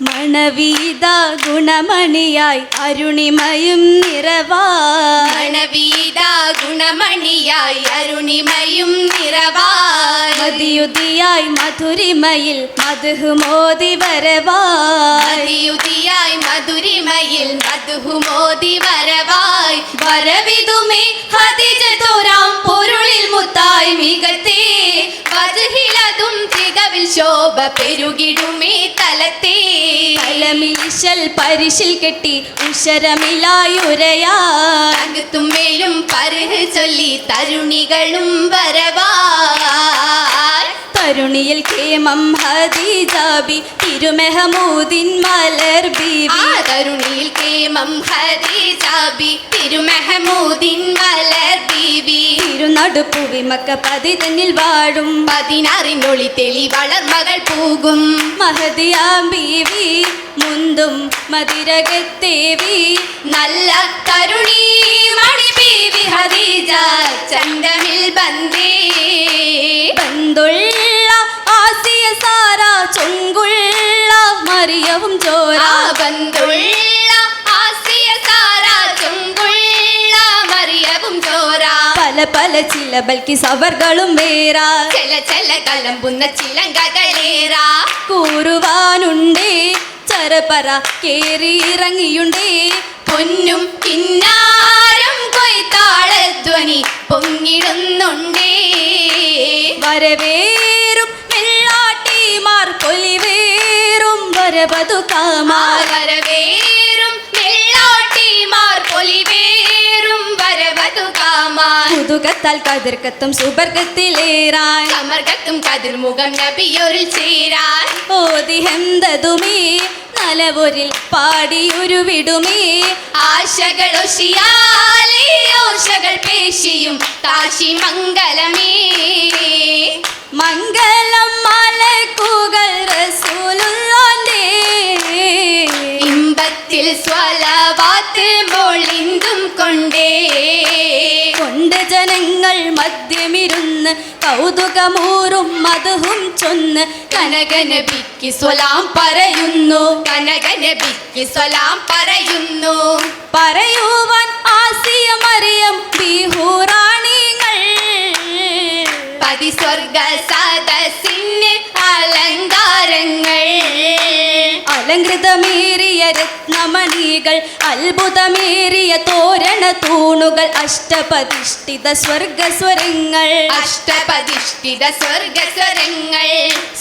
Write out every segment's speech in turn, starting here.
മണവീത ഗുണമണിയായി അരുണിമയും നിറവായി മണവീത ഗുണമണിയായി അരുണിമയും നിറവായി മതിയുതിയായി മധുരിമയിൽ മധുഹുമോതി വരവായി മതിയുതിയായി മധുരിമയിൽ മധുഹുമോതി വരവായി. വരവിതുമേ ഹതിജ തോരാം പൊരുളിൽ മുത്തായി മികത്തേ ശോഭ പെരുകിടുമേ തലത്തേ. കലമിശൽ പരിശിൽ കെട്ടി ഉഷരമിലായുരയാകത്തും മേലും പരുഹ് ചൊല്ലി തരുണികളും വരവാ തരുണിയിൽ കേമം ഹദീജാബി തിരുമെഹമൂദിൻ മലർ ബീവി. തരുണിയിൽ കേമം ഹദീജാബി തിരുമെഹമൂദിൻ മലർ ബീവി വിമക്ക മക്ക പതി തന്നിൽ വാഴും. പതിനാറിനൊളി തെളി വളർമകൾ പോകും. മഹദിയാം ബീവി മുന്തും മതിരകത്തേവി. നല്ല തരുണി മണി ബീവി ഹദീജ ചന്തമിൽ ബന്ദേ. ബന്തുള്ള പല ചില ബൽക്കി സവർകളും വേറാ. ചെല ചെല കലമ്പുന്ന ചിലങ്കകളേറാ. കൂറുവാനുണ്ടേ ചരപറ കേറി ഇറങ്ങിയുണ്ടേ പൊന്നും കിന്നാരം കൊയ്ത്താളധ്വനി പൊങ്ങിടുന്നുണ്ടേ. വരവേറും വെള്ളാട്ടിമാർ കൊലിവേറും വരവതു കാമാർ. വരവതു കാമാൻ മുതുകത്താൽ കതിർക്കത്തും സുബർഗത്തിലേറാൻ. മുഖം കതിർമുഖം നബിയൊരിൽ ചേരാൻ. ഓതിഹെന്തതുമേ നലവൊരിൽ പാടിയുരുവിടുമേ. ആശകൾ ഒശിയാലേ ഓശകൾ പേശിയും കാശി മംഗലമേ. മംഗളം മലക്കുകൾ റസൂലുള്ളാന്റെ കൗതുകമൂറും മധുഹും ചൊന്ന് കനകനബിക്ക് സ്വലാം പറയുന്നു. കനകനബിക്ക് സ്വലാം പറയുന്നു. പറയുവാൻ രത്നമണികൾ അത്ഭുതമേറിയ തോരണ തൂണുകൾ അഷ്ടപതിഷ്ഠിത സ്വർഗസ്വരങ്ങൾ. അഷ്ടപതിഷ്ഠിത സ്വർഗസ്വരങ്ങൾ.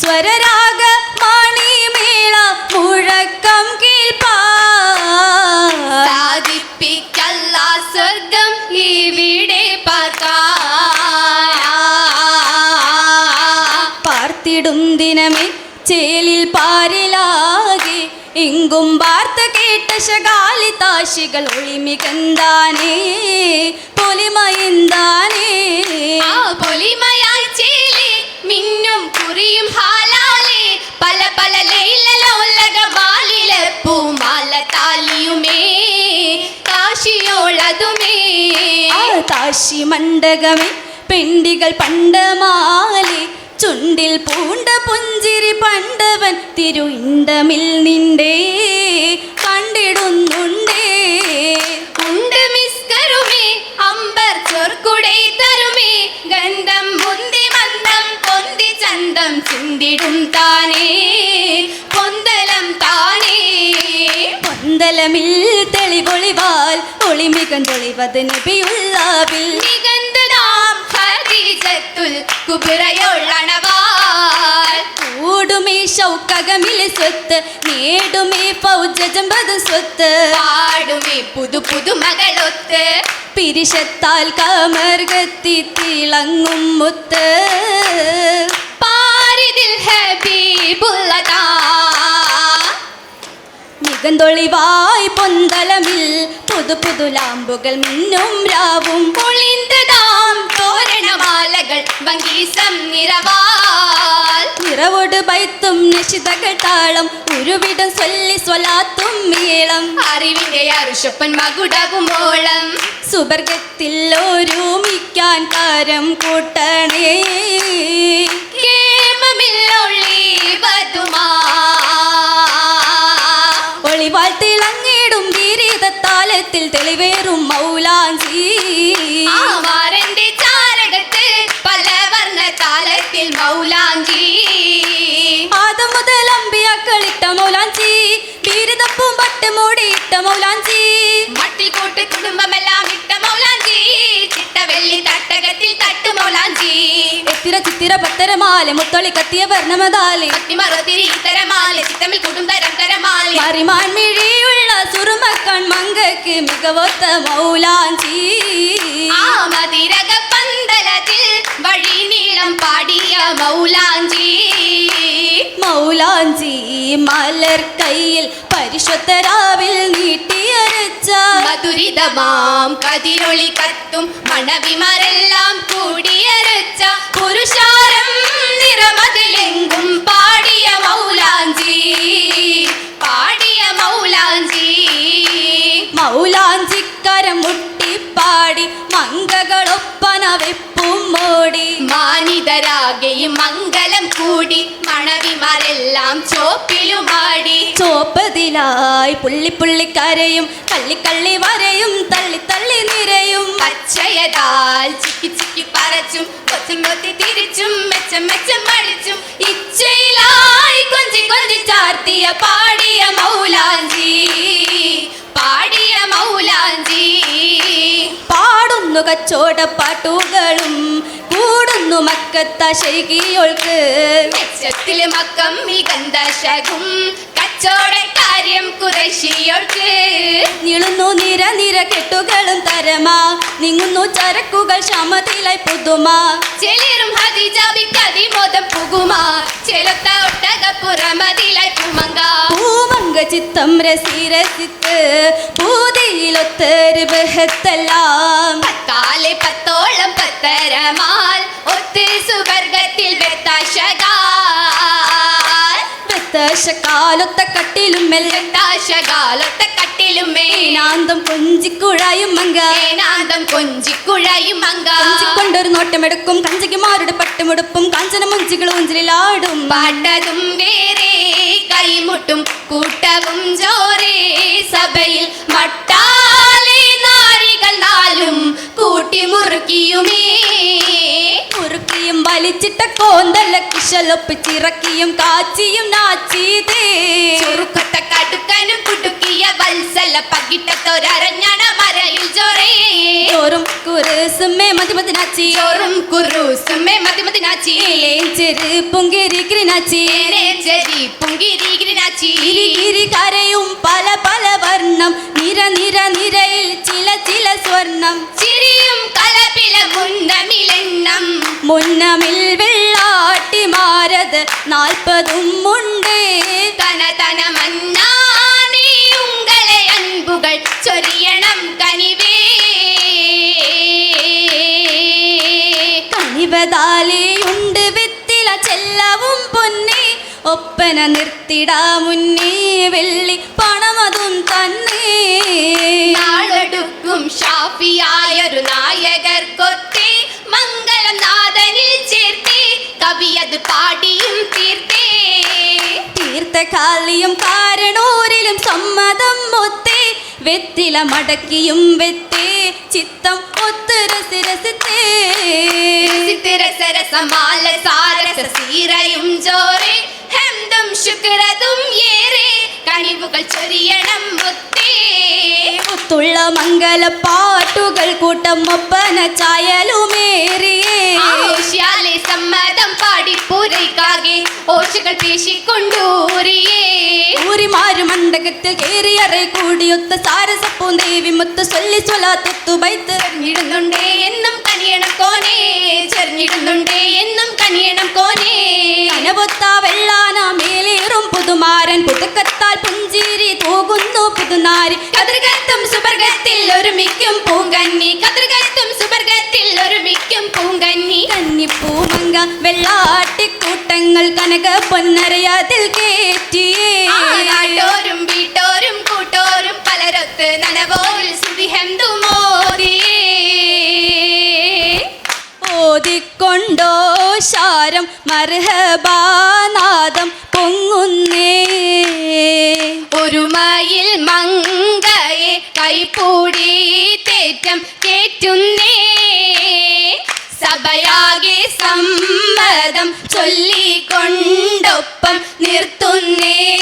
സ്വരരാഗ മാണിമേള മുഴക്കം കേൾപ്പാ. സാധിപ്പിക്കല്ല സ്വർഗം ഇവിടെ പാർത്തിടും ദിനമേ ചേലിൽ പാരിലാകെ இங்கும் பார்த்து கேட்ட சகாலி தாஷிகள் ஒளிமிகந்தானே பொலிமயந்தானே பொலிமயாய் சேலே மின்னும் புரியும் ஹாலாலே பல பல லைலல உலக வாலில பூமால தாலியுமே காஷியோளதுமே. தாஷி மண்டகமே பெண்டிகள் பண்டமாலே ചുണ്ടിൽ പൂണ്ട പുഞ്ചിരി പണ്ടവൻ തിരു ഇണ്ടമിൽ നിണ്ടേ കണ്ടിടുന്നുണ്ടേ ഉണ്ട് മിസ്കരുമേ അമ്പർ ചൊർക്കുടേ തരുമേ ഗന്ധം മുന്തി മന്ദം പൊന്തി ചന്തം ചിന്തിടും താനേ പൊന്തലം താനേ പൊന്തലമിൽ തെളിവൊളിവാൽ ഒളിമികന്തൊളിവത് നബിയുള്ളാവിൽ ഷൗക്കകമിലെ സ്വത്ത് നേടുമേ ഫൗജജമ്പത് സ്വത്ത്. പാടുമേ പുതു പുതു മകളൊത്ത്. പിരിശത്താൽ കമർഗത്തി തിളങ്ങും മുത്ത്. പാരിതിൽ ഹബീബുള്ളതാ. മികന്തൊളിവായി പൊന്തലമിൽ പുതു പുതു ലാമ്പുകൾ മിന്നും രാവും. പൊളിന്തതാം തോരണമാലകൾ വങ്കീസം നിറവാൽ നിറവോട് നിശിത കെട്ടാളം ഉരുവിടം സ്വല്ലി സ്വലാത്തും മേളം. അറിവിന്റെ അറുഷപ്പൻ മകുടാകുമ്പോളം സുബർഗത്തിൽ ഒരുമിക്കാൻ കാരം കൂട്ടണേ. பூம்பட்டு மூடிட்ட மௌலாஞ்சி. மட்டி கூட்டு குடும்பம் எல்லாம் விட்ட மௌலாஞ்சி. சிட்ட வெள்ளி தட்டகத்தில் தட்டு மௌலாஞ்சி. எத்திர சித்திர பத்தர மாலை முத்தொளி கத்திய வர்ணமதாலி. மரத்திரி இத்தர மாலை சித்தமிழ் குடும்பரம் தர மாலை. அரிமான் மிழி உள்ள சுருமக்கண் மங்கக்கு மிக ஒத்த மௌலாஞ்சி. மதிரக பந்தலத்தில் வழி நீளம் பாடிய மௌலாஞ்சி. மௌலாஞ்சி மலர் கையில் പരിശുദ്ധരാവിൽ നീട്ടിയരച്ച മധുരിതമാം കതിരൊളി കത്തും മണവിമാരെല്ലാം കൂടിയരച്ച ചോപ്പതിലായി പുള്ളി പുള്ളി കരയും കള്ളി കള്ളി വരയും തള്ളി തള്ളി നിരയും. പച്ചയതാൽ ചിക്കി ചിക്കി പറച്ചും കൊച്ചും കൊത്തി തിരിച്ചും മെച്ചം മെച്ചം മടിച്ചും ഇച്ചയിലായി കൊഞ്ചി കൊഞ്ചി ചാർത്തിയ പാടിയ മൗലാഞ്ചി പാടിയ മൗലാഞ്ചി പാടുന്നു കച്ചോട പാട്ടുകളും കൂടുന്നു മക്കത്ത ശൈകിയോൾക്ക് മെച്ചത്തിൽ മക്കം മികന്തശകും കച്ചോടക്കാര്യം കുറേശിയോൾക്ക് നീളുന്നു നിര നിര കെട്ടുകളും തരമാ. നീങ്ങുന്നു ചരക്കുകൾ ക്ഷമതയിലായി പുതുമാ. ചെളിറും ഹതിജാബിക്കതി മോദം പുകുമാ. ചെലുത്ത ഒട്ടക പുറമതിലായി പുമങ്ക. പൂമങ്ക ചിത്തം രസിരസിത്ത് പൂതിയിലൊത്തൊരു ബഹത്തെല്ലാം. പത്താലെ പത്തോളം പത്തരമാൽ ഒത്തിരി സുവർഗത്തിൽ വെത്താശകാൽ വ്യത്യാശക്കാലൊത്ത കട്ടിലും മെല്ലെ. ദശകാലത്തെ കട്ടിലും മേനാന്തം കൊഞ്ചിക്കുഴായും മങ്ക മേനാന്തം കൊഞ്ചിക്കുഴയും മങ്ക കൊണ്ടൊരു നോട്ടമെടുക്കും. കഞ്ചകിമാരുടെ പട്ടുമെടുപ്പും. കാഞ്ചന മുഞ്ചികൾ ഊഞ്ചിലാടും പാട്ടതും വേറെ കൈമുട്ടും കൂട്ടവും ജോറേ സഭയിൽ മട്ടാലെ കോന്തല്ല കിശലൊപ്പിച്ചിറക്കിയും കാച്ചിയും നാച്ചീതേ. ചുറുക്കൊത്ത കടുക്കനും കുടുക്കിയ വത്സല പകിട്ടത്തൊരഞ്ഞണ മരയിൽ ചോറും. കുറുസുമേ മതി മതി നാച്ചി. ചോറും കുറുസുമേ മതി മതി നാച്ചി. ചെറു പുങ്കിരി കിരിനാച്ചി ഏനെ ചെരി പുങ്കിരികിരിനാച്ചി ഇരി ഇരി കരയും പല പല വർണം. നിര നിര നിരയിൽ ചില ചില സ്വർണം ചിരിയും കലപില മുന്നമിലെണ്ണം മുന്നമിൽ വെള്ളാട്ടിമാരത് നാൽപ്പതും ഉണ്ട് തന തന മന്നാനേ ഉങ്ങളെ അൻപുകൾ ചൊരിയണം കനിവേ കണിവതാലിയുണ്ട് വിത്തില ചെല്ലവും പൊന്നി ഒപ്പന നിർത്തിടാ മുന്നേ വെള്ളി ഷാഫിയായൊരു നായകർ കൊത്തി മംഗളം നാദനിൽ ചേർത്തി. കവിയത് പാടിയും തീർത്തേ. തീർത്ഥകാലിയും കാരണൂരിലും സമ്മതം ഒത്തേ. വെത്തില മടക്കിയും വെത്തേ ചിത്തം ഒത്ത് രസിരസിത്തേ രസരസമാല സാരസ സീരയും ജോറെ ഹെന്തും ശുക്രതും ഏറെ. കഴിവുകൾ ചൊരിയണം മുത്തേ ഒത്തുള്ള മംഗല പാട്ടുകൾ കൂട്ടം ഒപ്പന ചായലുമേറിയേ ആവശ്യാലെ സമ്മതം പാടി പൂരൈക്കാകെ ഓശകൾ പേശിക്കൊണ്ടൂരിയേ. ഊരിമാരു മണ്ഡകത്തിൽ കേറിയറേ കൂടിയൊത്ത സാരസപ്പൂ ദേവി മുത്ത് ചൊല്ലി ചൊലാത്തൊത്തു ബൈത്ത് ചെറിഞ്ഞിടുന്നുണ്ടേ എന്നും കനിയണം കോനേ. ചെറിഞ്ഞിടുന്നുണ്ടേ എന്നും കനിയണം കോനേ. കനപൊത്ത വെള്ളാന മേലേറും പുതുമാരൻ പുതുക്കത്താൽ പുഞ്ചിരി തൂകുന്നു പുതുനാരി. കതിർകത്തും സുബർഗത്തിൽ ഒരുമിക്കും പൂങ്കന്നി. കതിർകത്തും സുബർഗത്തിൽ ഒരുമിക്കും പൂങ്കന്നി. കന്നി പൂമങ്ക വെള്ളാട്ടിക്കൂട്ടങ്ങൾ കനക പൊന്നറിയാതിൽ കേറ്റിയേ ഓതിക്കൊണ്ടോ ശാരം മർഹബാനാദം പൊങ്ങുന്നേ. ഒരു മയിൽ മങ്കയെ കൈപ്പൂടി തേറ്റം കേറ്റുന്നേ. സഭയാകെ സമ്മതം ചൊല്ലിക്കൊണ്ടൊപ്പം നിർത്തുന്നേ.